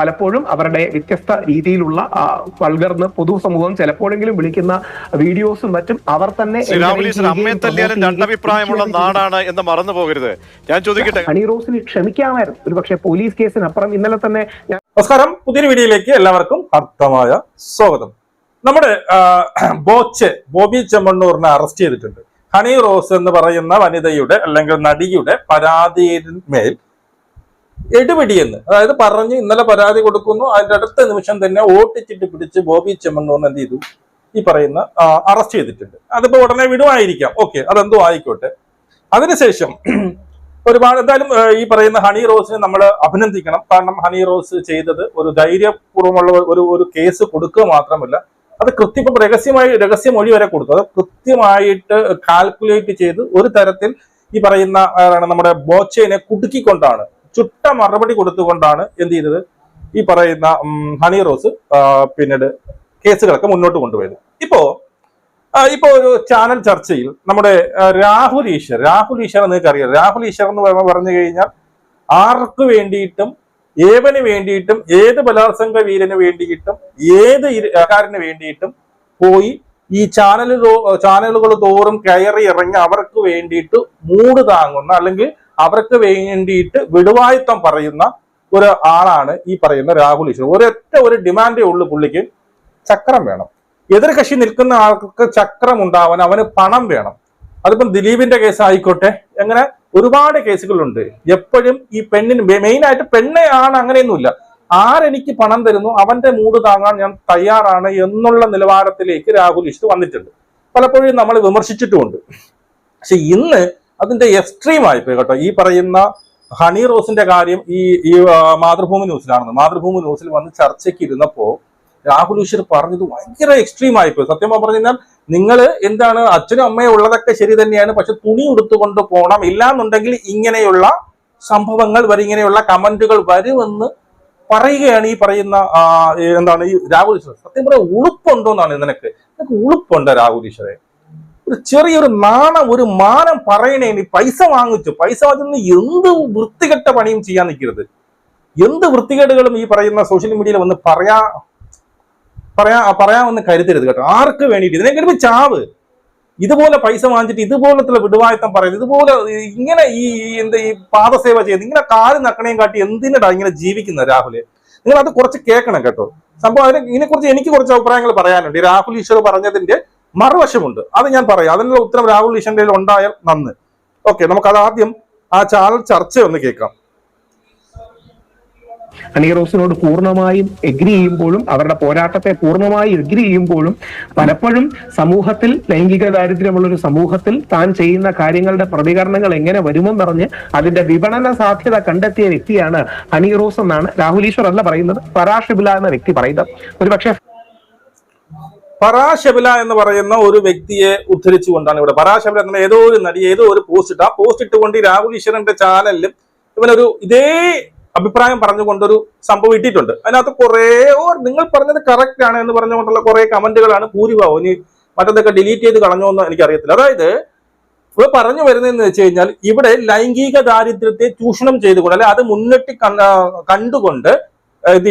പലപ്പോഴും അവരുടെ വ്യത്യസ്ത രീതിയിലുള്ള വൾഗർന്ന് പൊതുസമൂഹം ചിലപ്പോഴെങ്കിലും വിളിക്കുന്ന വീഡിയോസും മറ്റും അവർ തന്നെ അമ്മയെ തല്ലിയാലും രണ്ടഭിപ്രായമുള്ള നാടാണ് എന്ന് മറന്നു പോകരുത്. ഞാൻ ചോദിക്കട്ടെ? ഹണി റോസിന് ക്ഷമിക്കാമായിരുന്നു. ഒരു പക്ഷേ പോലീസ് കേസിനപ്പുറം ഇന്നലെ തന്നെ ഞാൻ നമസ്കാരം. പുതിയൊരു വീഡിയോയിലേക്ക് എല്ലാവർക്കും അർത്ഥമായ സ്വാഗതം. നമ്മുടെ ബോച്ച് ബോച്ചെ ബോബി ചെമ്മണ്ണൂറിനെ അറസ്റ്റ് ചെയ്തിട്ടുണ്ട്. ഹണി റോസ് എന്ന് പറയുന്ന വനിതയുടെ അല്ലെങ്കിൽ നടിയുടെ പരാതിയിന്മേൽ എടുപിടിയെന്ന്. അതായത് പറഞ്ഞ് ഇന്നലെ പരാതി കൊടുക്കുന്നു. അതിന്റെ അടുത്ത നിമിഷം തന്നെ ഓട്ടിച്ചിട്ട് പിടിച്ച് ബോബി ചെമ്മണ്ണൂർ എന്ത് ചെയ്തു? ഈ പറയുന്ന അറസ്റ്റ് ചെയ്തിട്ടുണ്ട്. അതിപ്പോ ഉടനെ വിടുമായിരിക്കാം. ഓക്കെ അതെന്തോ ആയിക്കോട്ടെ. അതിനുശേഷം ഒരുപാട് എന്തായാലും ഈ പറയുന്ന ഹണി റോസിനെ നമ്മൾ അഭിനന്ദിക്കണം. കാരണം ഹണി റോസ് ചെയ്തത് ഒരു ധൈര്യപൂർവമുള്ള ഒരു ഒരു കേസ് കൊടുക്കുക മാത്രമല്ല അത് കൃത്യം രഹസ്യമായി രഹസ്യമൊഴി വരെ കൊടുത്തു. അത് കൃത്യമായിട്ട് കാൽക്കുലേറ്റ് ചെയ്ത് ഒരു തരത്തിൽ ഈ പറയുന്ന നമ്മുടെ ബോച്ചേനെ കുടുക്കിക്കൊണ്ടാണ് ചുട്ട മറുപടി കൊടുത്തുകൊണ്ടാണ് എന്ത് ചെയ്തത്? ഈ പറയുന്ന ഹണി റോസ് പിന്നീട് കേസുകളൊക്കെ മുന്നോട്ട് കൊണ്ടുപോയത്. ഇപ്പോ ഇപ്പോ ഒരു ചാനൽ ചർച്ചയിൽ നമ്മുടെ രാഹുൽ ഈശ്വർ രാഹുൽ ഈശ്വർ നിങ്ങൾക്ക് അറിയാം രാഹുൽ ഈശ്വർ എന്ന് പറ- പറഞ്ഞു കഴിഞ്ഞാൽ ആർക്ക് വേണ്ടിയിട്ടും ഏവന് വേണ്ടിയിട്ടും ഏത് ബലാത്സംഗ വീരന് വേണ്ടിയിട്ടും ഏത് കാരന് വേണ്ടിയിട്ടും പോയി ഈ ചാനലുകൾ ചാനലുകൾ തോറും കയറി ഇറങ്ങി അവർക്ക് വേണ്ടിയിട്ട് മൂട് താങ്ങുന്ന അല്ലെങ്കിൽ അവർക്ക് വേണ്ടിയിട്ട് വിടുവായുത്തം പറയുന്ന ഒരു ആളാണ് ഈ പറയുന്ന രാഹുൽ ഈശ്വർ. ഒരൊറ്റ ഒരു ഡിമാൻഡേ ഉള്ളു പുള്ളിക്ക്. ചക്രം വേണം. എതിർ കക്ഷി നിൽക്കുന്ന ആൾക്ക് ചക്രം ഉണ്ടാവാൻ അവന് പണം വേണം. അതിപ്പം ദിലീപിന്റെ കേസ് ആയിക്കോട്ടെ. അങ്ങനെ ഒരുപാട് കേസുകളുണ്ട്. എപ്പോഴും ഈ പെണ്ണിന് മെയിൻ ആയിട്ട് പെണ്ണെയാണ് അങ്ങനെയൊന്നുമില്ല. ആരെനിക്ക് പണം തരുന്നു? അവന്റെ മൂട് താങ്ങാൻ ഞാൻ തയ്യാറാണ് എന്നുള്ള നിലവാരത്തിലേക്ക് രാഹുൽ ഈശ്വർ വന്നിട്ടുണ്ട്. പലപ്പോഴും നമ്മൾ വിമർശിച്ചിട്ടുമുണ്ട്. പക്ഷെ ഇന്ന് അതിന്റെ എക്സ്ട്രീം ആയിപ്പോയി കേട്ടോ. ഈ പറയുന്ന ഹണി റോസിന്റെ കാര്യം ഈ ഈ മാതൃഭൂമി ന്യൂസിലാണെന്ന്. മാതൃഭൂമി ന്യൂസിൽ വന്ന് ചർച്ചയ്ക്ക് ഇരുന്നപ്പോ രാഹുൽ ഈശ്വർ പറഞ്ഞത് ഭയങ്കര എക്സ്ട്രീം ആയിപ്പോയി സത്യം പറഞ്ഞു കഴിഞ്ഞാൽ നിങ്ങൾ എന്താണ് അച്ഛനും അമ്മയും ഉള്ളതൊക്കെ ശരി തന്നെയാണ് പക്ഷെ തുണി ഉടുത്തുകൊണ്ട് പോകണം ഇല്ലാന്നുണ്ടെങ്കിൽ ഇങ്ങനെയുള്ള സംഭവങ്ങൾ വരും ഇങ്ങനെയുള്ള കമന്റുകൾ വരുമെന്ന് പറയുകയാണ് ഈ പറയുന്ന എന്താണ് ഈ രാഹുൽ ഈശ്വർ. സത്യം പറയാൻ ഉളുപ്പുണ്ടോ എന്നാണ് നിനക്ക്. നിനക്ക് ഉളുപ്പുണ്ടോ രാഹുൽ ഈശ്വരെ ഒരു ചെറിയൊരു നാണം ഒരു മാനം പറയണേ നീ പൈസ വാങ്ങിച്ചു. പൈസ വാങ്ങിച്ചു എന്ത് വൃത്തികെട്ട പണിയും ചെയ്യാൻ നിൽക്കരുത്. എന്ത് വൃത്തികേടുകളും ഈ പറയുന്ന സോഷ്യൽ മീഡിയയിൽ വന്ന് പറയാ പറയാ പറയാമെന്ന് കരുതരുത് കേട്ടോ. ആർക്ക് വേണ്ടിയിട്ട്? ഇതിനെങ്കിലും ചാവ്. ഇതുപോലെ പൈസ വാങ്ങിച്ചിട്ട് ഇതുപോലത്തുള്ള വിടുവായത്തം പറയുന്നത് ഇതുപോലെ ഇങ്ങനെ ഈ എന്താ ഈ പാദസേവ ചെയ്യുന്നത് ഇങ്ങനെ കാൽ നക്കണയും കാട്ടി എന്തിനടാ ഇങ്ങനെ ജീവിക്കുന്നത് രാഹുൽ? നിങ്ങൾ അത് കുറച്ച് കേൾക്കണം കേട്ടോ. സംഭവം അതിനെ ഇതിനെക്കുറിച്ച് എനിക്ക് കുറച്ച് അഭിപ്രായങ്ങൾ പറയാനുണ്ട്. രാഹുൽ ഈശ്വർ പറഞ്ഞതിന്റെ മറുവശമുണ്ട്. അത് ഞാൻ പറയാം. അതിനുള്ള ഉത്തരം രാഹുൽ ഈശ്വറിന്റെ കയ്യിൽ ഉണ്ടായാൽ നന്ന്. ഓക്കെ നമുക്ക് അത് ആദ്യം ആ ചാനൽ ചർച്ച ഒന്ന് കേൾക്കാം അനീറോസിനോട് പൂർണമായും എഗ്രി ചെയ്യുമ്പോഴും അവരുടെ പോരാട്ടത്തെ പൂർണമായി എഗ്രി ചെയ്യുമ്പോഴും പലപ്പോഴും സമൂഹത്തിൽ ലൈംഗിക ദാരിദ്ര്യമുള്ള ഒരു സമൂഹത്തിൽ താൻ ചെയ്യുന്ന കാര്യങ്ങളുടെ പ്രതികരണങ്ങൾ എങ്ങനെ വരുമെന്നറിഞ്ഞ് അതിന്റെ വിപണന സാധ്യത കണ്ടെത്തിയ വ്യക്തിയാണ് അനീറോസ് എന്നാണ് രാഹുൽ ഈശ്വർ അല്ല പറയുന്നത്. പരാഷിബില എന്ന വ്യക്തി പറയുന്നത്. ഒരുപക്ഷെ പരാശബില എന്ന് പറയുന്ന ഒരു വ്യക്തിയെ ഉദ്ധരിച്ചുകൊണ്ടാണ് ഇവിടെ. പരാശബില എന്ന ഏതോ ഒരു നടി ഏതോ ഒരു പോസ്റ്റ് ഇട്ട്. ആ പോസ്റ്റ് ഇട്ടുകൊണ്ട് രാഹുൽ ഈശ്വരന്റെ ചാനലിലും ഇവനൊരു ഇതേ അഭിപ്രായം പറഞ്ഞുകൊണ്ടൊരു സംഭവം ഇട്ടിട്ടുണ്ട്. അതിനകത്ത് കുറേ നിങ്ങൾ പറഞ്ഞത് കറക്റ്റ് ആണ് എന്ന് പറഞ്ഞുകൊണ്ടുള്ള കുറേ കമന്റുകളാണ് ഭൂരിഭാവം ഇനി മറ്റെന്തൊക്കെ ഡിലീറ്റ് ചെയ്ത് കളഞ്ഞോ എന്ന് എനിക്കറിയത്തില്ല. അതായത് ഇവിടെ പറഞ്ഞു വരുന്നതെന്ന് വെച്ച് കഴിഞ്ഞാൽ ഇവിടെ ലൈംഗിക ദാരിദ്ര്യത്തെ ചൂഷണം ചെയ്തുകൊണ്ട് അല്ലെ അത് മുന്നിട്ട് കണ്ടുകൊണ്ട് ഇത്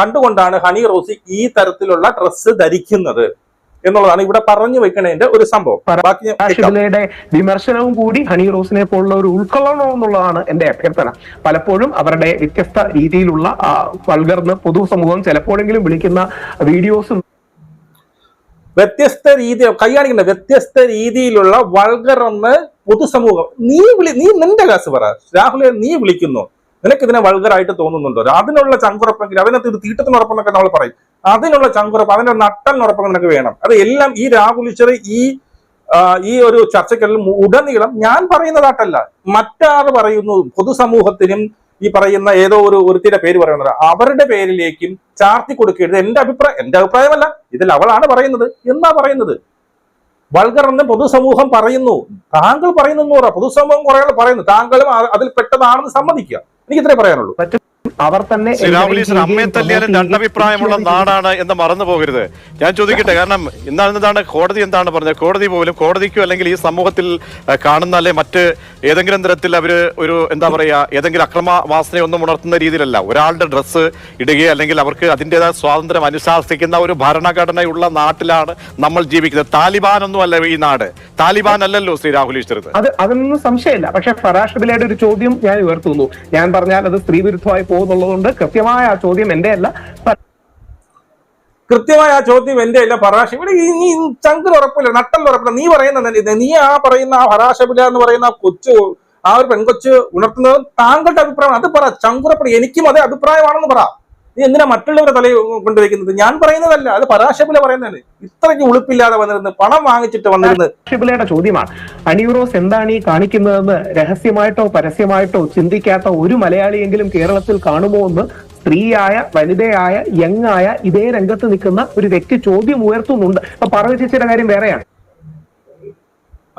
കണ്ടുകൊണ്ടാണ് ഹണി റോസി ഈ തരത്തിലുള്ള ഡ്രസ്സ് ധരിക്കുന്നത് എന്നുള്ളതാണ് ഇവിടെ പറഞ്ഞു വെക്കണതിന്റെ ഒരു സംഭവം. ബാക്കി വിമർശനവും കൂടി ഹണി റോസിനെ പോലുള്ള ഒരു ഉൾക്കൊള്ളണം എന്നുള്ളതാണ് എന്റെ അഭ്യർത്ഥന. പലപ്പോഴും അവരുടെ വ്യത്യസ്ത രീതിയിലുള്ള വൾഗർന്ന് പൊതുസമൂഹം ചിലപ്പോഴെങ്കിലും വിളിക്കുന്ന വീഡിയോസും വ്യത്യസ്ത രീതി കൈകാണിക്കുന്ന വ്യത്യസ്ത രീതിയിലുള്ള വൾഗർ എന്ന് പൊതുസമൂഹം നീ വിളി നീ നിന്റെ കാസ് പറ. രാഹുലെ നീ വിളിക്കുന്നു. നിനക്ക് ഇതിനെ വൾഗറായിട്ട് തോന്നുന്നുണ്ടോ? അതിനുള്ള ചങ്കുറപ്പെങ്കിൽ അതിനകത്ത് ഇത് തീട്ടത്തിനുറപ്പെന്നൊക്കെ നമ്മൾ പറയും. അതിനുള്ള ചങ്കുറപ്പ് അതിന്റെ നട്ടലിനുറപ്പ് നിനക്ക് വേണം. അത് എല്ലാം ഈ രാഹുൽ ഈ ഈ ഒരു ചർച്ചയ്ക്കെല്ലാം ഉടനീളം ഞാൻ പറയുന്നതാട്ടല്ല മറ്റാർ പറയുന്നു പൊതുസമൂഹത്തിനും ഈ പറയുന്ന ഏതോ ഒരു ഒരുത്തിയുടെ പേര് പറയുന്നത്. അവരുടെ പേരിലേക്കും ചാർത്തി കൊടുക്കരുത്. എന്റെ അഭിപ്രായം എന്റെ അഭിപ്രായമല്ല. ഇതിൽ അവളാണ് പറയുന്നത്. എന്നാ പറയുന്നത്? വൾഗർ എന്ന് പൊതുസമൂഹം പറയുന്നു. താങ്കൾ പറയുന്നു പൊതുസമൂഹം കുറേ പറയുന്നു. താങ്കളും അതിൽ പെട്ടതാണെന്ന് സമ്മതിക്കുക. എനിക്ക് ഇത്രേ പറയാനുള്ളൂ അവർ തന്നെ അമ്മയെ തല്ലിയാലും രണ്ടഭിപ്രായമുള്ള നാടാണ് എന്ന് മറന്നു പോകരുത്. ഞാൻ ചോദിക്കട്ടെ കാരണം എന്താണ് എന്താണ് കോടതി എന്താണ് പറഞ്ഞത്? കോടതി പോലും കോടതിക്കോ അല്ലെങ്കിൽ ഈ സമൂഹത്തിൽ കാണുന്ന അല്ലെ മറ്റ് ഏതെങ്കിലും തരത്തിൽ അവർ ഒരു എന്താ പറയാ ഏതെങ്കിലും അക്രമ വാസനയൊന്നും ഉണർത്തുന്ന രീതിയിലല്ല. ഒരാളുടെ ഡ്രസ്സ് ഇടുകയോ അല്ലെങ്കിൽ അവർക്ക് അതിന്റെതായ സ്വാതന്ത്ര്യം അനുശാസിക്കുന്ന ഒരു ഭരണഘടനയുള്ള നാട്ടിലാണ് നമ്മൾ ജീവിക്കുന്നത്. താലിബാൻ ഒന്നും അല്ല ഈ നാട്. താലിബാൻ അല്ലല്ലോ ശ്രീ രാഹുൽ ഈശ്വരത്. അത് അതൊന്നും സംശയമില്ല. പക്ഷെ ഫറാഷ് ബിലയുടെ ഒരു ചോദ്യം ഞാൻ ഉയർത്തുന്നു. ഞാൻ പറഞ്ഞാൽ അത് സ്ത്രീ വിരുദ്ധമായി പോകുന്നുള്ളതുകൊണ്ട് കൃത്യമായ ആ ചോദ്യം എന്റെ അല്ല കൃത്യമായ ആ ചോദ്യം എന്റെ അല്ല ഫറാഷ് ഇവിടെ നീ ചങ്കിൽ ഉറപ്പില്ല നട്ടൽ ഉറപ്പില്ല നീ പറയുന്ന നീ ആ പറയുന്ന ആ ഫറാഷബില എന്ന് പറയുന്ന കൊച്ചു ആ ഒരു പെൺകൊച്ച് ഉണർത്തുന്നത് താങ്കളുടെ അഭിപ്രായം അത് പറ ചങ്കുറപ്പടി എനിക്കും അതേ അഭിപ്രായമാണെന്ന് പറ. നീ എന്തിനാ മറ്റുള്ളവരെ തലയിൽ കൊണ്ടുവയ്ക്കുന്നത്? ഞാൻ പറയുന്നതല്ല അത് പരാശബില പറയുന്നതാണ്. ഇത്രയ്ക്ക് ഉളുപ്പില്ലാതെ വന്നിരുന്നു പണം വാങ്ങിച്ചിട്ട് വന്നിരുന്നത് ഷിബിലയുടെ ചോദ്യമാണ്. അണിയൂറോസ് എന്താണ് ഈ കാണിക്കുന്നതെന്ന് രഹസ്യമായിട്ടോ പരസ്യമായിട്ടോ ചിന്തിക്കാത്ത ഒരു മലയാളിയെങ്കിലും കേരളത്തിൽ കാണുമോ എന്ന് സ്ത്രീയായ വനിതയായ യങ്ങായ ഇതേ രംഗത്ത് നിൽക്കുന്ന ഒരു വ്യക്തി ചോദ്യം ഉയർത്തുന്നുണ്ട്. അപ്പൊ ചേച്ചിയുടെ കാര്യം വേറെയാണ്.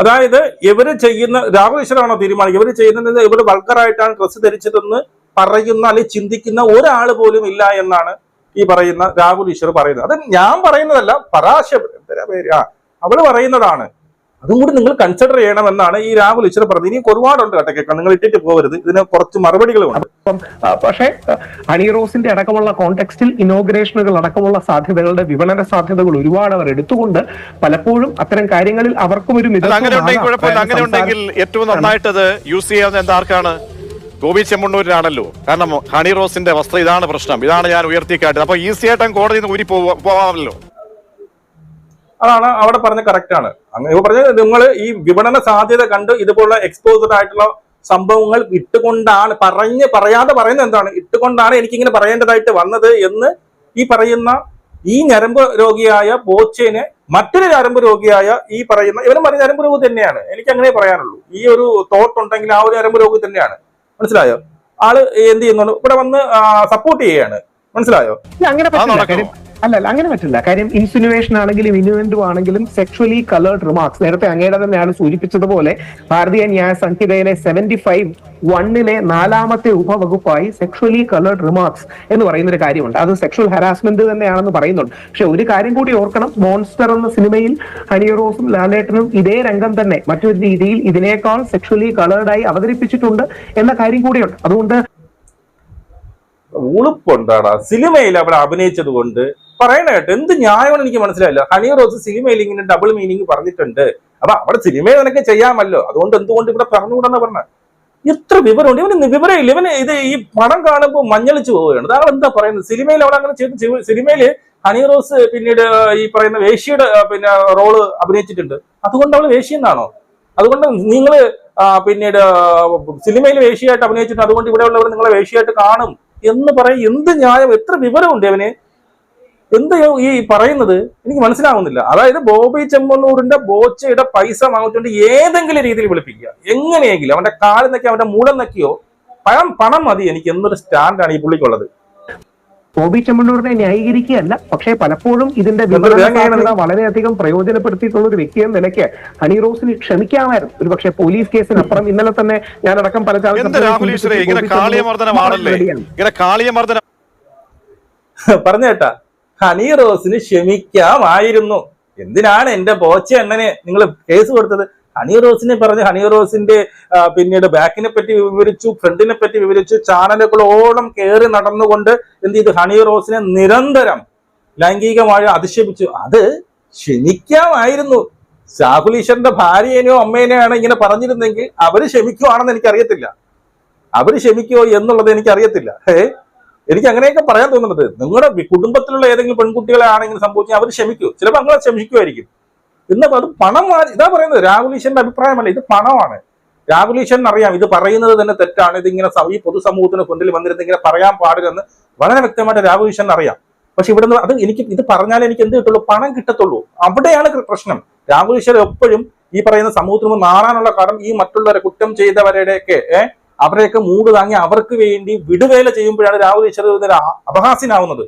അതായത് ഇവർ ചെയ്യുന്ന രാഹുൽ ഈശ്വരാണോ തീരുമാനിക്കുക ഇവർ ചെയ്യുന്നത് ഇവർ വൾക്കറായിട്ടാണ് ഡ്രസ്സ് ധരിച്ചതെന്ന് പറയുന്ന അല്ലെങ്കിൽ ചിന്തിക്കുന്ന ഒരാൾ പോലും ഇല്ല എന്നാണ് ഈ പറയുന്ന രാഹുൽ ഈശ്വർ പറയുന്നത്. അത് ഞാൻ പറയുന്നതല്ല പരാശ പേര്? ആ അവൾ പറയുന്നതാണ്. അതും കൂടി നിങ്ങൾ കൺസിഡർ ചെയ്യണമെന്നാണ് ഈ രാഹുൽ ഈശ്വർ പറഞ്ഞത്. ഇനി ഒരുപാടുണ്ട് കേട്ടോ കേൾക്കാം നിങ്ങൾ ഇട്ടിട്ട് പോകരുത്. ഇതിന് കുറച്ച് മറുപടികളുമുണ്ട് പക്ഷേ അണിറോസിന്റെ അടക്കമുള്ള കോണ്ടെക്സ്റ്റിൽ ഇനോഗ്രേഷനുകൾ അടക്കമുള്ള സാധ്യതകളുടെ വിപണന സാധ്യതകൾ ഒരുപാട് അവർ എടുത്തുകൊണ്ട് പലപ്പോഴും അത്തരം കാര്യങ്ങളിൽ അവർക്കും ഒരു അങ്ങനെ ഉണ്ടെങ്കിൽ ഏറ്റവും നന്നായിട്ട് അത് യൂസ് ചെയ്യാവുന്ന എന്താ ആർക്കാണ് ഗോപി ചെമ്മണ്ണൂരിനാണല്ലോ കാരണം ഹണി റോസിന്റെ വസ്ത്രം ഇതാണ് പ്രശ്നം. ഇതാണ് ഞാൻ ഉയർത്തിക്കാട്ടത് അപ്പൊ ഈസി ആയിട്ട് കോടതിയിൽ നിന്ന് ഊരി പോവാ- പോവാമല്ലോ. അതാണ് അവിടെ പറഞ്ഞ കറക്റ്റ് ആണ്. അങ്ങനെ പറഞ്ഞത് പറഞ്ഞ നിങ്ങൾ ഈ വിപണന സാധ്യത കണ്ട് ഇതുപോലുള്ള എക്സ്പോസ്ഡ് ആയിട്ടുള്ള സംഭവങ്ങൾ ഇട്ടുകൊണ്ടാണ് പറഞ്ഞ് പറയാതെ പറയുന്നത് എന്താണ്? ഇട്ടുകൊണ്ടാണ് എനിക്കിങ്ങനെ പറയേണ്ടതായിട്ട് വന്നത് എന്ന് ഈ പറയുന്ന ഈ ഞരമ്പ് രോഗിയായ പോച്ചേനെ മറ്റൊരു ഞരമ്പ് രോഗിയായ ഈ പറയുന്ന ഇവരും പറഞ്ഞ ഞരമ്പ് രോഗി തന്നെയാണ്. എനിക്ക് അങ്ങനെ പറയാനുള്ളൂ. ഈ ഒരു തോട്ട് ഉണ്ടെങ്കിൽ ആ ഒരു ഞരമ്പ് രോഗി തന്നെയാണ്. മനസ്സിലായോ? ആൾ എന്ത് ചെയ്യുന്നുണ്ട് ഇവിടെ വന്ന് സപ്പോർട്ട് ചെയ്യാണ്. മനസ്സിലായോ? അങ്ങനെ ആ, പറ്റില്ല നടക്കുമോ? കാര്യം അല്ല അല്ല അങ്ങനെ പറ്റില്ല. കാര്യം ഇൻസിനുവേഷൻ ആണെങ്കിലും ഇനുവെന്റും ആണെങ്കിലും സെക്ഷലി കളേർഡ് റിമാർക്സ് നേരത്തെ അങ്ങയുടെ ആണ് സൂചിപ്പിച്ചതുപോലെ ഭാരതീയ ന്യായ സംഹിതയിലെ സെവന്റി ഫൈവ് വണ്ണിലെ നാലാമത്തെ ഉപവകുപ്പായി സെക്ഷലി കളേർഡ് റിമാർക്സ് എന്ന് പറയുന്ന ഒരു കാര്യമുണ്ട്. അത് സെക്ഷൽ ഹരാസ്മെന്റ് തന്നെയാണെന്ന് പറയുന്നുണ്ട്. പക്ഷെ ഒരു കാര്യം കൂടി ഓർക്കണം. മോൺസ്റ്റർ എന്ന സിനിമയിൽ ഹനിയറോസും ലാലേട്ടനും ഇതേ രംഗം തന്നെ മറ്റൊരു രീതിയിൽ ഇതിനേക്കാൾ സെക്ഷലി കളേർഡായി അവതരിപ്പിച്ചിട്ടുണ്ട് എന്ന കാര്യം കൂടിയുണ്ട്. അതുകൊണ്ട് ഉളുപ്പുണ്ടാടാ സിനിമയിൽ അവർ അഭിനയിച്ചത് കൊണ്ട് പറയണ കേട്ടോ. എന്ത് ന്യായമാണ് എനിക്ക് മനസ്സിലായില്ല. ഹണി റോസ് സിനിമയിൽ ഇങ്ങനെ ഡബിൾ മീനിങ് പറഞ്ഞിട്ടുണ്ട്. അപ്പൊ അവിടെ സിനിമയിൽ നിനക്ക് ചെയ്യാമല്ലോ. അതുകൊണ്ട് എന്തുകൊണ്ട് ഇവിടെ പറഞ്ഞുകൂടാന്ന് പറഞ്ഞ? എത്ര വിവരമുണ്ട്? ഇവന് വിവരമില്ല. ഇവന് ഇത് ഈ പണം കാണുമ്പോൾ മഞ്ഞളിച്ചു പോവുകയാണ്. താങ്കൾ എന്താ പറയുന്നത്? സിനിമയിൽ അവിടെ അങ്ങനെ ചെയ്ത് സിനിമയിൽ ഹണി റോസ് പിന്നീട് ഈ പറയുന്ന വേശ്യയുടെ പിന്നെ റോൾ അഭിനയിച്ചിട്ടുണ്ട്. അതുകൊണ്ട് അവൾ വേശ്യെന്നാണോ അതുകൊണ്ട് നിങ്ങൾ പിന്നീട് സിനിമയിൽ വേശ്യയായിട്ട് അഭിനയിച്ചിട്ടുണ്ട്. അതുകൊണ്ട് ഇവിടെ ഉള്ളവർ നിങ്ങളെ വേശ്യയായിട്ട് കാണും എന്ന് പറയും. എന്ത് ന്യായം? എത്ര വിവരമുണ്ട് അവന് എന്ത് ഈ പറയുന്നത് എനിക്ക് മനസ്സിലാവുന്നില്ല. അതായത് ബോബി ചെമ്മണ്ണൂരിന്റെ ബോച്ചയുടെ പൈസ വാങ്ങിച്ചുകൊണ്ട് ഏതെങ്കിലും രീതിയിൽ വിളിപ്പിക്കുക. എങ്ങനെയെങ്കിലും അവന്റെ കാൽ നക്കി അവന്റെ മൂടം നക്കിയോ പണം പണം മതി എനിക്ക് എന്നൊരു സ്റ്റാൻഡാണ് ഈ പുള്ളിക്കുള്ളത്. ബോബി ചെമ്മണ്ണൂരിനെ ന്യായീകരിക്കുകയല്ല പക്ഷേ പലപ്പോഴും ഇതിന്റെ വിവരണ വളരെയധികം പ്രയോജനപ്പെടുത്തിയിട്ടുള്ള ഒരു വ്യക്തി എന്ന നിലയ്ക്ക് ഹണി റോസിന് ക്ഷമിക്കാമായിരുന്നു. ഒരു പക്ഷേ പോലീസ് കേസിനപ്പുറം ഇന്നലെ തന്നെ ഞാനടക്കം പല എന്ത് ഹണി റോസിന് ക്ഷമിക്കാമായിരുന്നു. എന്തിനാണ് എന്റെ പോച്ച എണ്ണനെ നിങ്ങൾ കേസ് കൊടുത്തത്? ഹണി റോസിനെ പറഞ്ഞ് ഹണി റോസിന്റെ പിന്നീട് ബാക്കിനെ പറ്റി വിവരിച്ചു ഫ്രണ്ടിനെ പറ്റി വിവരിച്ചു ചാനലുകളോളം കയറി നടന്നുകൊണ്ട് എന്ത് ചെയ്തു? ഹണി റോസിനെ നിരന്തരം ലൈംഗികമായി അധിക്ഷേപിച്ചു. അത് ക്ഷമിക്കാമായിരുന്നു. രാഹുൽ ഈശ്വറിന്റെ ഭാര്യേനെയോ അമ്മേനെയോ ഇങ്ങനെ പറഞ്ഞിരുന്നെങ്കിൽ അവർ ക്ഷമിക്കുവാണെന്ന് എനിക്കറിയത്തില്ല. അവർ ക്ഷമിക്കുമോ എന്നുള്ളത് എനിക്കറിയത്തില്ല. ഏ എനിക്ക് അങ്ങനെയൊക്കെ പറയാൻ തോന്നുന്നത്. നിങ്ങളുടെ കുടുംബത്തിലുള്ള ഏതെങ്കിലും പെൺകുട്ടികളെ ആണെങ്കിലും സംഭവിച്ചാൽ അവർ ക്ഷമിക്കൂ. ചിലപ്പോൾ അങ്ങനെ ക്ഷമിക്കുമായിരിക്കും. എന്നപ്പോൾ അത് പണം ഇതാ പറയുന്നത് രാഹുൽ ഈശ്വരന്റെ അഭിപ്രായമല്ല ഇത് പണമാണ്. രാഹുൽ ഈശ്വരൻ അറിയാം ഇത് പറയുന്നത് തന്നെ തെറ്റാണ് ഇതിങ്ങനെ ഈ പൊതുസമൂഹത്തിന് കൊണ്ടിൽ വന്നിരുന്ന് ഇങ്ങനെ പറയാൻ പാടില്ലെന്ന് വളരെ വ്യക്തമായിട്ട് രാഹുൽ ഈശ്വരൻ അറിയാം. പക്ഷെ ഇവിടെ അത് എനിക്ക് ഇത് പറഞ്ഞാൽ എനിക്ക് എന്ത് കിട്ടുള്ളൂ? പണം കിട്ടത്തുള്ളൂ. അവിടെയാണ് പ്രശ്നം. രാഹുൽ ഈശ്വരൻ എപ്പോഴും ഈ പറയുന്ന സമൂഹത്തിന് മാറാനുള്ള കാരണം ഈ മറ്റുള്ളവരെ കുറ്റം ചെയ്തവരുടെയൊക്കെ ഏഹ് അവരെയൊക്കെ മൂട് താങ്ങി അവർക്ക് വേണ്ടി വിടുവേല ചെയ്യുമ്പോഴാണ് രാഹുൽ ഈശ്വർ അപഹാസ്യനാവുന്നത്.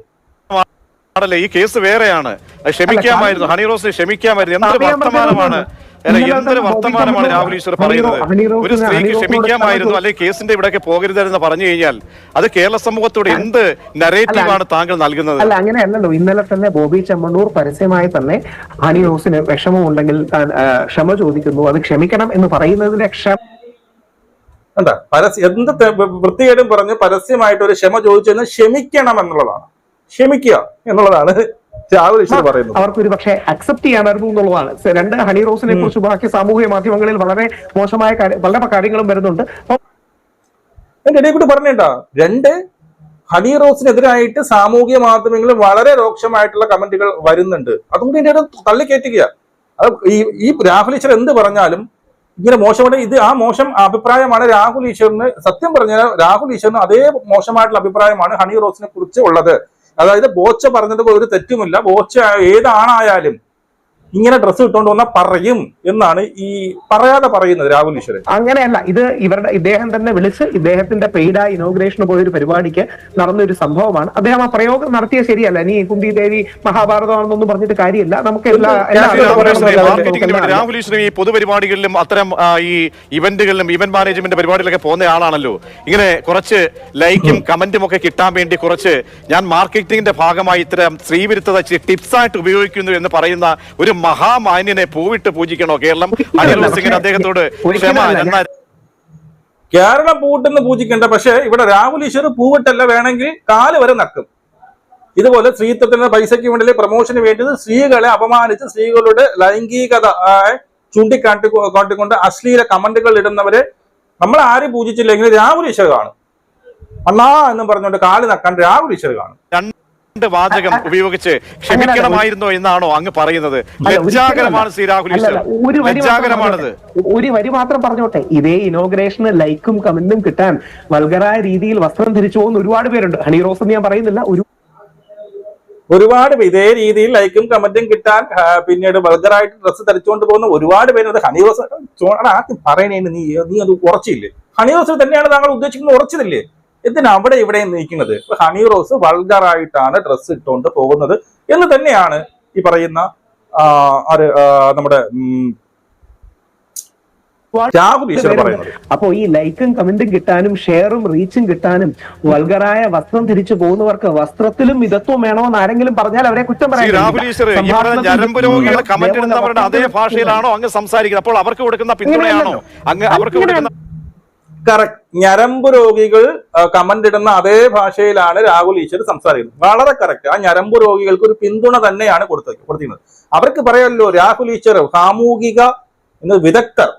ആണല്ലേ? ഈ കേസ് വേറെയാണ്. ക്ഷമിക്കാമായിരുന്നു. ഹണി റോസ് ക്ഷമിക്കാമായിരുന്നു. എന്തൊരു വർത്തമാനമാണ്? എന്തൊരു വർത്തമാനമാണ് രാഹുൽ ഈശ്വർ പറയുന്നത്? ഒരു സ്ത്രീക്ക് ക്ഷമിക്കാമായിരുന്നു ക്ഷമ അല്ലെങ്കിൽ കേസിന്റെ ഇവിടെയൊക്കെ പോകരുതെന്ന് പറഞ്ഞു കഴിഞ്ഞാൽ അത് കേരള സമൂഹത്തോട് എന്ത് നരേറ്റീവാണ് താങ്കൾ നൽകുന്നത്? അല്ല അങ്ങനെയല്ലല്ലോ. ഇന്നലെ തന്നെ ബോബി ചെമ്മണ്ണൂർ പരസ്യമായി തന്നെ ഹണി റോസിന് വിഷമമുണ്ടെങ്കിൽ ക്ഷമ ചോദിക്കുന്നു. അത് ക്ഷമിക്കണം എന്ന് പറയുന്നതിന്റെ ക്ഷമ എന്താ പരസ്യ എന്ത് വൃത്തികേടും പറഞ്ഞ് പരസ്യമായിട്ട് ഒരു ക്ഷമ ചോദിച്ചു എന്ന് ക്ഷമിക്കണം എന്നുള്ളതാണ്. ക്ഷമിക്കുക എന്നുള്ളതാണ് അവർക്ക് ഒരു പക്ഷേ അക്സെപ്റ്റ് ചെയ്യാനായിരുന്നു എന്നുള്ളതാണ്. രണ്ട് ഹണി റോസിനെ കുറിച്ച് ബാക്കി സാമൂഹിക മാധ്യമങ്ങളിൽ വളരെ മോശമായ പല കാര്യങ്ങളും വരുന്നുണ്ട്. എന്റെ ഇടയിൽ കൂടി പറഞ്ഞേട്ടാ രണ്ട് ഹണി റോസിനെതിരായിട്ട് സാമൂഹിക മാധ്യമങ്ങളിൽ വളരെ രോക്ഷമായിട്ടുള്ള കമന്റുകൾ വരുന്നുണ്ട്. അതുകൊണ്ട് എന്റെ തള്ളിക്കയറ്റുക ഈ ഈ രാഹുൽ ഈശ്വർ എന്ത് പറഞ്ഞാലും ഇങ്ങനെ മോശമായിട്ട് ഇത് ആ മോശം അഭിപ്രായമാണ് രാഹുൽ ഈശ്വറിന് സത്യം പറഞ്ഞാൽ രാഹുൽ ഈശ്വറിന് അതേ മോശമായിട്ടുള്ള അഭിപ്രായമാണ് ഹണി റോസിനെ കുറിച്ച് ഉള്ളത്. അതായത് ബോച്ച പറഞ്ഞത് ഒരു തെറ്റുമില്ല. ബോച്ച ഏതാണായാലും ഇങ്ങനെ ഡ്രസ്സ് ഇട്ടുകൊണ്ട് വന്നാൽ പറയും എന്നാണ് ഈ പറയാതെ പറയുന്നത് രാഹുൽ ഈശ്വരൻ. അങ്ങനെയല്ല ഇത് ഇവരുടെ ഇദ്ദേഹം തന്നെ വിളിച്ച് ഇദ്ദേഹത്തിന്റെ പെയ്ഡായി ഇനോഗ്രേഷന് പോയ ഒരു പരിപാടിക്ക് നടന്ന ഒരു സംഭവമാണ്. അദ്ദേഹം ആ പ്രയോഗം നടത്തിയ ശരിയല്ല. നീ കുന്തി ദേവി മഹാഭാരതമാണെന്നൊന്നും പറഞ്ഞിട്ട് കാര്യമില്ല. നമുക്ക് എല്ലാ രാഹുൽ ഈശ്വരൻ ഈ പൊതുപരിപാടികളിലും അത്തരം ഈ ഇവന്റുകളിലും ഇവന്റ് മാനേജ്മെന്റ് പരിപാടികളൊക്കെ പോകുന്ന ആളാണല്ലോ. ഇങ്ങനെ കുറച്ച് ലൈക്കും കമന്റും ഒക്കെ കിട്ടാൻ വേണ്ടി കുറച്ച് ഞാൻ മാർക്കറ്റിംഗിന്റെ ഭാഗമായി ഇത്തരം സ്ത്രീവിരുദ്ധത ടിപ്സ് ആയിട്ട് ഉപയോഗിക്കുന്നു എന്ന് പറയുന്ന ഒരു മഹാമാന്യനെ പൂവിട്ട് പൂജിക്കണോ കേരളം? അനിൽ സിംഗിന് അദ്ദേഹത്തോട് ക്ഷമ കേരളം പൂട്ടെന്ന് പൂജിക്കണ്ട പക്ഷെ ഇവിടെ രാഹുൽ ഈശ്വർ പൂവിട്ടല്ല വേണമെങ്കിൽ കാൽ വരെ നക്കും. ഇതുപോലെ സ്ത്രീത്വത്തിന് പൈസയ്ക്ക് വേണ്ടി പ്രൊമോഷന് വേണ്ടി സ്ത്രീകളെ അപമാനിച്ച് സ്ത്രീകളുടെ ലൈംഗികത ചൂണ്ടിക്കാട്ടി കാട്ടിക്കൊണ്ട് അശ്ലീല കമന്റുകൾ ഇടുന്നവരെ നമ്മൾ ആരും പൂജിച്ചില്ലെങ്കിൽ രാഹുൽ ഈശ്വർ കാണും. അന്നാ എന്നും പറഞ്ഞുകൊണ്ട് കാൽ നക്കാൻ രാഹുൽ ഈശ്വർ കാണും. വാചകം ഉപയോഗിച്ച് ക്ഷമിക്കണമായിരുന്നോ എന്നാണോ അങ്ങ് പറയുന്നത്? ലജ്ജാകരമാണ് അല്ല. ശ്രീ രാഹുൽ ഒരു വരി മാത്രം ലജ്ജാകരമാണത്. ഒരു വരി മാത്രം പറഞ്ഞോട്ടെ. ഇതേ ഇനോഗ്രേഷന് ലൈക്കും കമന്റും കിട്ടാൻ വൽഗറായ രീതിയിൽ വസ്ത്രം ധരിച്ചു പോകുന്ന ഒരുപാട് പേരുണ്ട്. ഹണി റോസ് എന്ന് ഞാൻ പറയുന്നില്ല. ഒരു ഒരുപാട് ഇതേ രീതിയിൽ ലൈക്കും കമന്റും കിട്ടാൻ പിന്നീട് വൾഗറായിട്ട് ഡ്രസ്സ് ധരിച്ചുകൊണ്ട് പോകുന്ന ഒരുപാട് പേരുണ്ട്. ഹണിറോസ് ആദ്യം പറയണേ നീ നീ അത് ഉറച്ചില്ലേ? ഹണിറോസ് തന്നെയാണ് താങ്കൾ ഉദ്ദേശിക്കുന്നത് ഉറച്ചതില്ലേ? എന്തിനാ അവിടെ ഇവിടെ നീക്കുന്നത് ഇപ്പൊ ഹണി റോസ് വൾഗറായിട്ടാണ് ഡ്രസ്സ് ഇട്ടുകൊണ്ട് പോകുന്നത് എന്ന് തന്നെയാണ് ഈ പറയുന്ന നമ്മുടെ അപ്പോ ഈ ലൈക്കും കമന്റും കിട്ടാനും ഷെയറും റീച്ചും കിട്ടാനും വൾഗറായ വസ്ത്രം തിരിച്ചു പോകുന്നവർക്ക് വസ്ത്രത്തിലും മിതത്വം വേണമെന്ന് ആരെങ്കിലും പറഞ്ഞാൽ അവരെ കുറ്റം പറയാം അതേ ഭാഷയിലാണോ അങ്ങ് സംസാരിക്കുന്നത്? അപ്പോൾ അവർക്ക് കൊടുക്കുന്ന പിന്തുണയാണോ? അങ്ങ് അവർക്ക് കൊടുക്കുന്ന കറക്റ്റ് ഞരമ്പ് രോഗികൾ കമന്റ് ഇടുന്ന അതേ ഭാഷയിലാണ് രാഹുൽ ഈശ്വർ സംസാരിക്കുന്നത്. വളരെ കറക്റ്റ് ആ ഞരമ്പ് രോഗികൾക്ക് ഒരു പിന്തുണ തന്നെയാണ് കൊടുത്തത് കൊടുത്തിരുന്നത്. അവർക്ക് പറയാമല്ലോ രാഹുൽ ഈശ്വർ സാമൂഹിക വിദഗ്ധർ.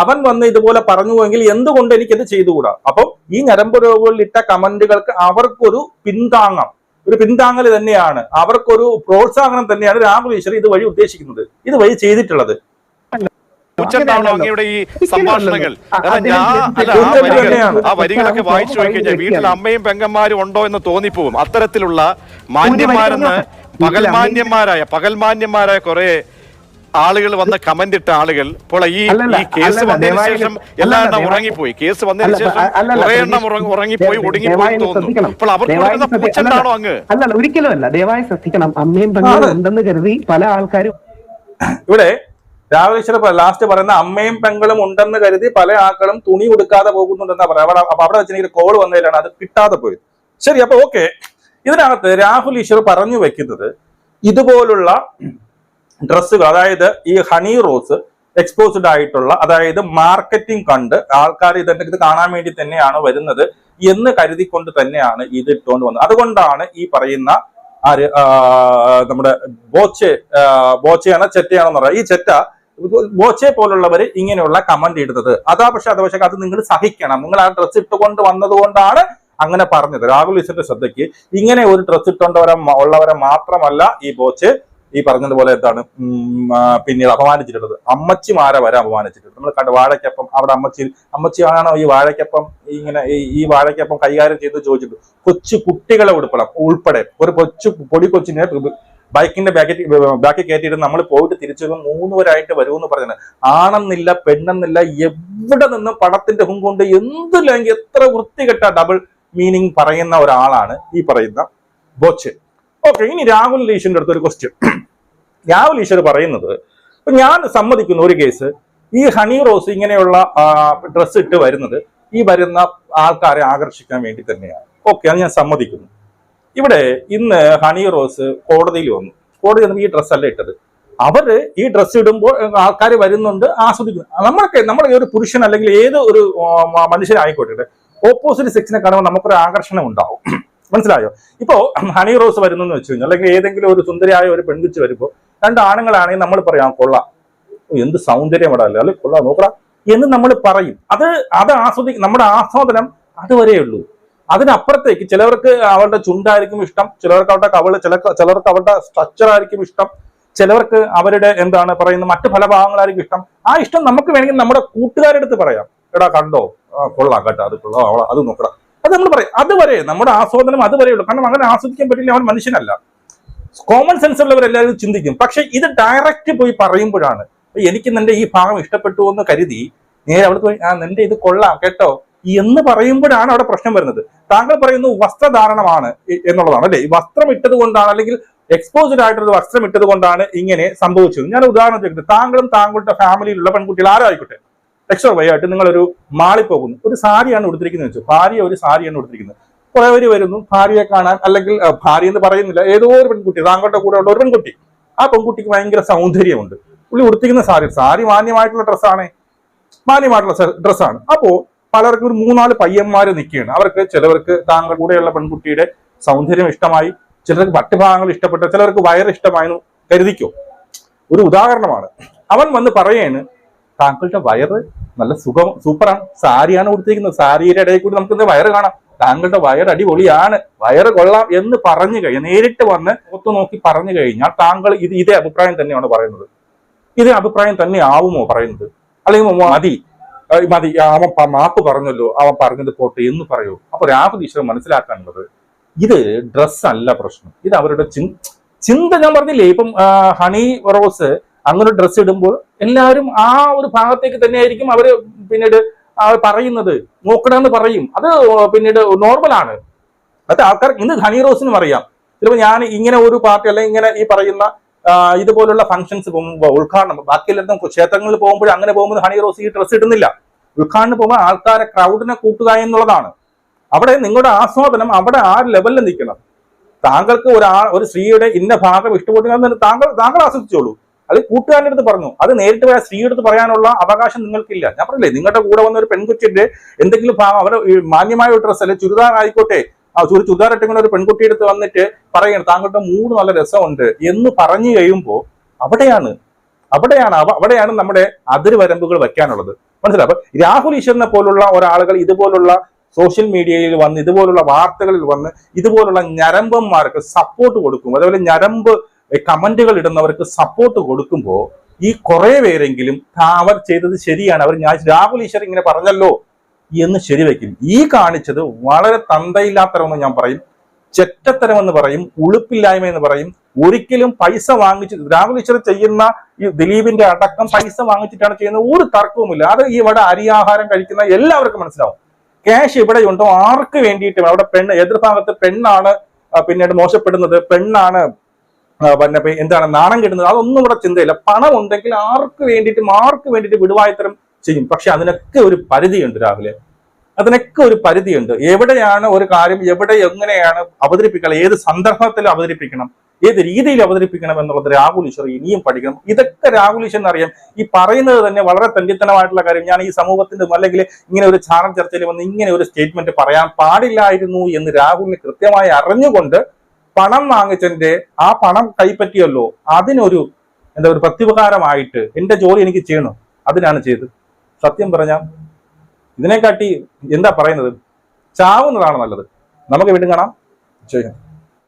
അവൻ വന്ന് ഇതുപോലെ പറഞ്ഞുവെങ്കിൽ എന്തുകൊണ്ട് എനിക്കത് ചെയ്തുകൂടാ? അപ്പം ഈ ഞരമ്പ് രോഗികളിൽ ഇട്ട കമന്റുകൾക്ക് അവർക്കൊരു പിന്താങ്ങം. ഒരു പിന്താങ്ങൽ തന്നെയാണ്. അവർക്കൊരു പ്രോത്സാഹനം തന്നെയാണ് രാഹുൽ ഈശ്വർ ഇതുവഴി ഉദ്ദേശിക്കുന്നത്. ഇതുവഴി ചെയ്തിട്ടുള്ളത്. ഉച്ചണ്ടാണോ അങ്ങയുടെ ഈ സംഭാഷണങ്ങൾ. ആ, വരികളൊക്കെ വായിച്ചു കഴിഞ്ഞാൽ വീട്ടിൽ അമ്മയും പെങ്ങന്മാരും ഉണ്ടോ എന്ന് തോന്നിപ്പോവും. അത്തരത്തിലുള്ള മാന്യന്മാരെന്ന് പകൽമാന്യന്മാരായ പകൽമാന്യന്മാരായ കുറെ ആളുകൾ വന്ന കമന്റ് ഇട്ട ആളുകൾ. ഇപ്പോൾ ഈ ഈ കേസ് വന്നതിന് ശേഷം എല്ലാ എണ്ണം ഉറങ്ങിപ്പോയി. കേസ് വന്നതിന് ശേഷം കുറെ എണ്ണം ഉറങ്ങി- ഉറങ്ങിപ്പോയി ഒടുങ്ങിപ്പോയി തോന്നുന്നു. അപ്പോൾ ഇപ്പോൾ അവർക്ക് പൂച്ചണ്ടാണോ അങ്ങ്? അല്ലല്ല ഒരിക്കലും അല്ല ദയവായി ശ്രദ്ധിക്കണം. അമ്മയും പെങ്ങളും ഉണ്ടെന്ന് കരുതി പല ആൾക്കാരും ഇവിടെ ഈശ്വർ ലാസ്റ്റ് പറയുന്ന അമ്മയും പെങ്ങളും ഉണ്ടെന്ന് കരുതി പല ആക്കളും തുണി കൊടുക്കാതെ പോകുന്നുണ്ടെന്നാ പറയാം അവിടെ അപ്പൊ അവിടെ വെച്ച് കോൾ വന്നതിലാണ് അത് കിട്ടാതെ പോയത്. ശരി അപ്പൊ ഓക്കെ ഇതിനകത്ത് രാഹുൽ ഈശ്വർ പറഞ്ഞു വെക്കുന്നത് ഇതുപോലുള്ള ഡ്രസ്സുകൾ അതായത് ഈ ഹണി റോസ് എക്സ്പോസ്ഡ് ആയിട്ടുള്ള അതായത് മാർക്കറ്റിംഗ് കണ്ട് ആൾക്കാർ ഇതിന്റെ ഇത് കാണാൻ വേണ്ടി തന്നെയാണ് വരുന്നത് എന്ന് കരുതിക്കൊണ്ട് തന്നെയാണ് ഇത് ഇട്ടുകൊണ്ട് വന്നത്. അതുകൊണ്ടാണ് ഈ പറയുന്ന ആര് നമ്മുടെ ബോച്ചെ ബോച്ചയാണോ ചെറ്റയാണോ എന്ന് പറയാം ഈ ചെറ്റ ബോച്ചെ പോലുള്ളവർ ഇങ്ങനെയുള്ള കമന്റ് ഇടുന്നത്. അതാ പക്ഷെ അത് പക്ഷെ അത് നിങ്ങൾ സഹിക്കണം. നിങ്ങൾ ആ ഡ്രസ്സ് ഇട്ടുകൊണ്ട് വന്നതുകൊണ്ടാണ് അങ്ങനെ പറഞ്ഞത്. രാഹുൽ ഈശ്വറിന്റെ ശ്രദ്ധയ്ക്ക് ഇങ്ങനെ ഒരു ഡ്രസ് ഇട്ടുകൊണ്ടവരെ ഉള്ളവരെ മാത്രമല്ല ഈ ബോച്ച് ഈ പറഞ്ഞതുപോലെ എന്താണ് പിന്നീട് അപമാനിച്ചിട്ടുള്ളത്. അമ്മച്ചിമാരെ വരെ അപമാനിച്ചിട്ടുണ്ട്. നമ്മൾ കണ്ട വാഴയ്ക്കപ്പം അവിടെ അമ്മച്ചി അമ്മച്ചിയാണോ ഈ വാഴയ്ക്കപ്പം ഇങ്ങനെ ഈ വാഴയ്ക്കപ്പം കൈകാര്യം ചെയ്ത് ചോദിച്ചിട്ടുണ്ട്. കൊച്ചു കുട്ടികളെ ഉൾപ്പെടെ ഉൾപ്പെടെ ഒരു കൊച്ചു പൊടി കൊച്ചിനെ ബൈക്കിന്റെ ബാക്കി ബാക്കി കയറ്റിയിട്ട് നമ്മൾ പോയിട്ട് തിരിച്ചു മൂന്നുപേരായിട്ട് വരുമെന്ന് പറയുന്നത് ആണെന്നില്ല പെണ്ണെന്നില്ല എവിടെ നിന്നും പടത്തിന്റെ ഹും കൊണ്ട് എന്ത് ലാംഗ്വേജ് എത്ര വൃത്തികെട്ട ഡബിൾ മീനിങ് പറയുന്ന ഒരാളാണ് ഈ പറയുന്ന ബോച്ച്. ഓക്കെ ഇനി രാഹുൽ ഈശ്വറിന്റെ അടുത്ത് ഒരു ക്വസ്റ്റ്യൻ രാഹുൽ ഈശ്വർ പറയുന്നത് ഞാൻ സമ്മതിക്കുന്ന ഒരു കേസ് ഈ ഹണി റോസ് ഇങ്ങനെയുള്ള ഡ്രസ്സ് ഇട്ട് വരുന്നത് ഈ വരുന്ന ആൾക്കാരെ ആകർഷിക്കാൻ വേണ്ടി തന്നെയാണ്. ഓക്കെ അത് ഞാൻ സമ്മതിക്കുന്നു. ഇവിടെ ഇന്ന് ഹണി റോസ് കോടതിയിൽ വന്നു. കോടതി ഈ ഡ്രസ്സല്ല ഇട്ടത്. അവർ ഈ ഡ്രസ് ഇടുമ്പോൾ ആൾക്കാർ വരുന്നുണ്ട് ആസ്വദിക്കുന്നു. നമ്മളൊക്കെ നമ്മൾ ഒരു പുരുഷൻ അല്ലെങ്കിൽ ഏത് ഒരു മനുഷ്യനായിക്കോട്ടെ ഓപ്പോസിറ്റ് സെക്സിനെ കാണുമ്പോൾ നമുക്കൊരു ആകർഷണം ഉണ്ടാവും. മനസ്സിലായോ? ഇപ്പോ ഹണി റോസ് വരുന്നു എന്ന് വെച്ച് കഴിഞ്ഞാൽ അല്ലെങ്കിൽ ഏതെങ്കിലും ഒരു സുന്ദരിയായ ഒരു പെൺകുച്ച് വരുമ്പോൾ രണ്ട് ആണുങ്ങളാണെങ്കിൽ നമ്മൾ പറയാം കൊള്ളാം. എന്ത് സൗന്ദര്യം ഇവിടെ അല്ലേ കൊള്ളാം നോക്കടാ. എന്ന് നമ്മൾ പറയും. അത് അത് ആസ്വദി നമ്മുടെ ആസ്വാദനം അതുവരെ ഉള്ളൂ അതിനപ്പുറത്തേക്ക് ചിലവർക്ക് അവളുടെ ചുണ്ടായിരിക്കും ഇഷ്ടം ചിലവർക്ക് അവളുടെ കവൾ ചില ചിലർക്ക് അവളുടെ സ്ട്രക്ചർ ആയിരിക്കും ഇഷ്ടം ചിലവർക്ക് അവരുടെ എന്താണ് പറയുന്ന മറ്റു പല ഭാഗങ്ങളായിരിക്കും ഇഷ്ടം. ആ ഇഷ്ടം നമുക്ക് വേണമെങ്കിൽ നമ്മുടെ കൂട്ടുകാരുടെ അടുത്ത് പറയാം. എടാ കണ്ടോ? കൊള്ളാം കേട്ടോ അത് കൊള്ളാം. അവളെ അത് നോക്കടാ. അത് നമ്മൾ പറയും. അതുവരെ നമ്മുടെ ആസ്വാദനം അതുവരെ ഉള്ളൂ. കാരണം അങ്ങനെ ആസ്വദിക്കാൻ പറ്റില്ല അവൻ മനുഷ്യനല്ല. കോമൺ സെൻസ് ഉള്ളവരെല്ലാവരും ചിന്തിക്കും. പക്ഷെ ഇത് ഡയറക്റ്റ് പോയി പറയുമ്പോഴാണ് എനിക്ക് നിന്റെ ഈ ഭാഗം ഇഷ്ടപ്പെട്ടു എന്ന് കരുതി നേരെ പോയി ആ നിന്റെ ഇത് കൊള്ളാം കേട്ടോ. എന്ന് പറയുമ്പോഴാണ് അവിടെ പ്രശ്നം വരുന്നത്. താങ്കൾ പറയുന്നു വസ്ത്രധാരണമാണ് എന്നുള്ളതാണ് അല്ലെ? വസ്ത്രം ഇട്ടത് കൊണ്ടാണ് അല്ലെങ്കിൽ എക്സ്പോസ്ഡ് ആയിട്ടൊരു വസ്ത്രം ഇട്ടത് കൊണ്ടാണ് ഇങ്ങനെ സംഭവിച്ചത്. ഞാൻ ഉദാഹരണം ചോദിക്കുന്നത് താങ്കളും താങ്കളുടെ ഫാമിലിയിലുള്ള പെൺകുട്ടികൾ ആരായിക്കോട്ടെ? എക്സോ വൈ ആയിട്ട് നിങ്ങൾ ഒരു മാളിൽ പോകുന്നു. ഒരു സാരിയാണ് ഉടുത്തിരിക്കുന്നത് വെച്ചു. ഭാര്യ ഒരു സാരിയാണ് ഉടുത്തിരിക്കുന്നത്. കുറെ പേര് വരുന്നു. ഭാര്യയെ കാണാൻ അല്ലെങ്കിൽ ഭാര്യ എന്ന് പറയുന്നില്ല. ഏതോ ഒരു പെൺകുട്ടി താങ്കളുടെ കൂടെ ഉള്ള ഒരു പെൺകുട്ടി. ആ പെൺകുട്ടിക്ക് ഭയങ്കര സൗന്ദര്യമുണ്ട്. പുള്ളി ഉടുത്തിരിക്കുന്ന സാരി സാരി മാന്യമായിട്ടുള്ള ഡ്രസ്സാണ് മാന്യമായിട്ടുള്ള ഡ്രസ്സാണ് അപ്പോ പലർക്കും ഒരു മൂന്നാൽ പയ്യന്മാര് നിൽക്കുകയാണ്. അവർക്ക് ചിലവർക്ക് താങ്കൾ കൂടെയുള്ള പെൺകുട്ടിയുടെ സൗന്ദര്യം ഇഷ്ടമായി ചിലർക്ക് പട്ടുഭാഗങ്ങൾ ഇഷ്ടപ്പെട്ടു ചിലർക്ക് വയർ ഇഷ്ടമായി എന്ന് കരുതിക്കോ? ഒരു ഉദാഹരണമാണ്. അവൻ വന്ന് പറയാണ് താങ്കളുടെ വയറ് നല്ല സുഖം സൂപ്പറാണ്. സാരിയാണ് കൊടുത്തിരിക്കുന്നത് സാരിയുടെ ഇടയിൽ കൂടി നമുക്ക് വയറ് കാണാം. താങ്കളുടെ വയർ അടിപൊളിയാണ്. വയറ് കൊള്ളാം എന്ന് പറഞ്ഞു കഴിഞ്ഞാൽ നേരിട്ട് വന്ന് ഒത്തു നോക്കി പറഞ്ഞു കഴിഞ്ഞാൽ താങ്കൾ ഇത് ഇതേ അഭിപ്രായം തന്നെയാണ് പറയുന്നത്. ഇതേ അഭിപ്രായം തന്നെ ആവുമോ പറയുന്നത്? അല്ലെങ്കിൽ മതി. മതി അവൻ മാപ്പ് പറഞ്ഞല്ലോ അവൻ പറഞ്ഞത് പോട്ടെ എന്ന് പറയൂ. അപ്പൊ രാഹുൽ ഈശ്വരൻ മനസ്സിലാക്കാനുള്ളത് ഇത് ഡ്രസ് അല്ല പ്രശ്നം. ഇത് അവരുടെ ചിന് ചിന്ത ഞാൻ പറഞ്ഞില്ലേ ഇപ്പം ഹണി റോസ് അങ്ങനെ ഡ്രസ് ഇടുമ്പോൾ എല്ലാവരും ആ ഒരു ഭാഗത്തേക്ക് തന്നെയായിരിക്കും അവർ പിന്നീട് പറയുന്നത്. നോക്കണമെന്ന് പറയും. അത് പിന്നീട് നോർമലാണ് അത് ആൾക്കാർ ഇന്ന് ഹണി റോസിനും അറിയാം. ചിലപ്പോൾ ഞാൻ ഇങ്ങനെ ഒരു പാർട്ടി അല്ലെങ്കിൽ ഇങ്ങനെ ഈ പറയുന്ന ഇതുപോലുള്ള ഫംഗ്ഷൻസ് പോകുമ്പോൾ ഉദ്ഘാടനം ബാക്കിയെല്ലാം ക്ഷേത്രങ്ങളിൽ പോകുമ്പോൾ അങ്ങനെ പോകുമ്പോൾ ഹണി റോസ് ഈ ഡ്രസ്സ് ഇടുന്നില്ല. ഉദ്ഘാടനം പോകുമ്പോൾ ആൾക്കാരെ ക്രൗഡിനെ കൂട്ടുക എന്നുള്ളതാണ്. അവിടെ നിങ്ങളുടെ ആസ്വാദനം അവിടെ ആ ലെവലിൽ നിൽക്കണം. താങ്കൾക്ക് ഒരാൾ ഒരു സ്ത്രീയുടെ ഇന്ന ഭാഗം ഇഷ്ടപ്പെട്ടു താങ്കൾ താങ്കൾ ആസ്വദിച്ചോളൂ. അത് കൂട്ടുകാരന്റെ അടുത്ത് പറഞ്ഞു. അത് നേരിട്ട് പോയ സ്ത്രീയുടെ അടുത്ത് പറയാനുള്ള അവകാശം നിങ്ങൾക്കില്ല. ഞാൻ പറഞ്ഞില്ലേ നിങ്ങളുടെ കൂടെ വന്ന ഒരു പെൺകുട്ടിന്റെ എന്തെങ്കിലും ഭാഗം അവരുടെ മാന്യമായ ഡ്രസ്സ് അല്ലെ ചുരിദാർ ആയിക്കോട്ടെ ഒരു ഇട്ടുകൊണ്ട് ഒരു പെൺകുട്ടി അടുത്ത് വന്നിട്ട് പറയണം താങ്കളുടെ മൂഡ് നല്ല രസമുണ്ട് എന്ന് പറഞ്ഞു കഴിയുമ്പോൾ അവിടെയാണ് അവിടെയാണ് അവിടെയാണ് നമ്മുടെ അതിർവരമ്പുകൾ വെക്കാനുള്ളത്. മനസ്സിലായി? അപ്പൊ രാഹുൽ ഈശ്വരനെ പോലുള്ള ഒരാളുകൾ ഇതുപോലുള്ള സോഷ്യൽ മീഡിയയിൽ വന്ന് ഇതുപോലുള്ള വാർത്തകളിൽ വന്ന് ഇതുപോലുള്ള ഞരമ്പന്മാർക്ക് സപ്പോർട്ട് കൊടുക്കും അതേപോലെ ഞരമ്പ് കമന്റുകൾ ഇടുന്നവർക്ക് സപ്പോർട്ട് കൊടുക്കുമ്പോൾ ഈ കുറെ പേരെങ്കിലും "ആ, അവർ ചെയ്തത് ശരിയാണ് അവർ ഞാൻ രാഹുൽ ഈശ്വർ ഇങ്ങനെ പറഞ്ഞല്ലോ എന്ന് ശരിവെക്കും. ഈ കാണിച്ചത് വളരെ തന്തയില്ലാത്തരമെന്ന് ഞാൻ പറയും. ചെറ്റത്തരമെന്ന് പറയും. ഉളുപ്പില്ലായ്മ എന്ന് പറയും. ഒരിക്കലും പൈസ വാങ്ങിച്ച് രാഹുൽ ഈശ്വർ ചെയ്യുന്ന ഈ ദിലീപിന്റെ അടക്കം പൈസ വാങ്ങിച്ചിട്ടാണ് ചെയ്യുന്ന ഒരു തർക്കവുമില്ല. അത് ഈ ഇവിടെ അരിയാഹാരം കഴിക്കുന്ന എല്ലാവർക്കും മനസ്സിലാവും. ക്യാഷ് ഇവിടെ ഉണ്ടോ ആർക്ക് വേണ്ടിയിട്ട്? അവിടെ പെണ്ണ് എതിർഭാഗത്ത് പെണ്ണാണ് പിന്നീട് മോശപ്പെടുന്നത്. പെണ്ണാണ് പിന്നെ എന്താണ് നാണം കിട്ടുന്നത് അതൊന്നും ഇവിടെ ചിന്തയില്ല. പണം ഉണ്ടെങ്കിൽ ആർക്ക് വേണ്ടിയിട്ടും ആർക്ക് വേണ്ടിയിട്ട് വിടുവായത്തരം ചെയ്യും. പക്ഷെ അതിനൊക്കെ ഒരു പരിധിയുണ്ട് രാവിലെ അതിനൊക്കെ ഒരു പരിധിയുണ്ട്. എവിടെയാണ് ഒരു കാര്യം എവിടെ എങ്ങനെയാണ് അവതരിപ്പിക്കണം ഏത് സന്ദർഭത്തിൽ അവതരിപ്പിക്കണം ഏത് രീതിയിൽ അവതരിപ്പിക്കണം എന്നുള്ളത് രാഹുൽ ഈശ്വർ ഇനിയും പഠിക്കണം. ഇതൊക്കെ രാഹുൽ അറിയാം. ഈ പറയുന്നത് തന്നെ വളരെ തല്യത്തനമായിട്ടുള്ള കാര്യം. ഞാൻ ഈ സമൂഹത്തിന്റെ അല്ലെങ്കിൽ ഇങ്ങനെ ഒരു ചാനൽ ചർച്ചയിൽ വന്ന് ഇങ്ങനെ ഒരു സ്റ്റേറ്റ്മെന്റ് പറയാൻ പാടില്ലായിരുന്നു എന്ന് രാഹുലിന് കൃത്യമായി അറിഞ്ഞുകൊണ്ട് പണം വാങ്ങിച്ചതിന്റെ ആ പണം കൈപ്പറ്റിയല്ലോ. അതിനൊരു എന്താ ഒരു പ്രത്യുപകാരമായിട്ട് എന്റെ ജോലി എനിക്ക് ചെയ്യണം. അതിനാണ് ചെയ്തത്. സത്യം പറഞ്ഞാൽ ഇതിനെക്കാട്ടി എന്താ പറയുന്നത്? ചാവുന്നതാണ് നല്ലത്. നമുക്ക് വീണ്ടും കാണാം. ചെയ്യാം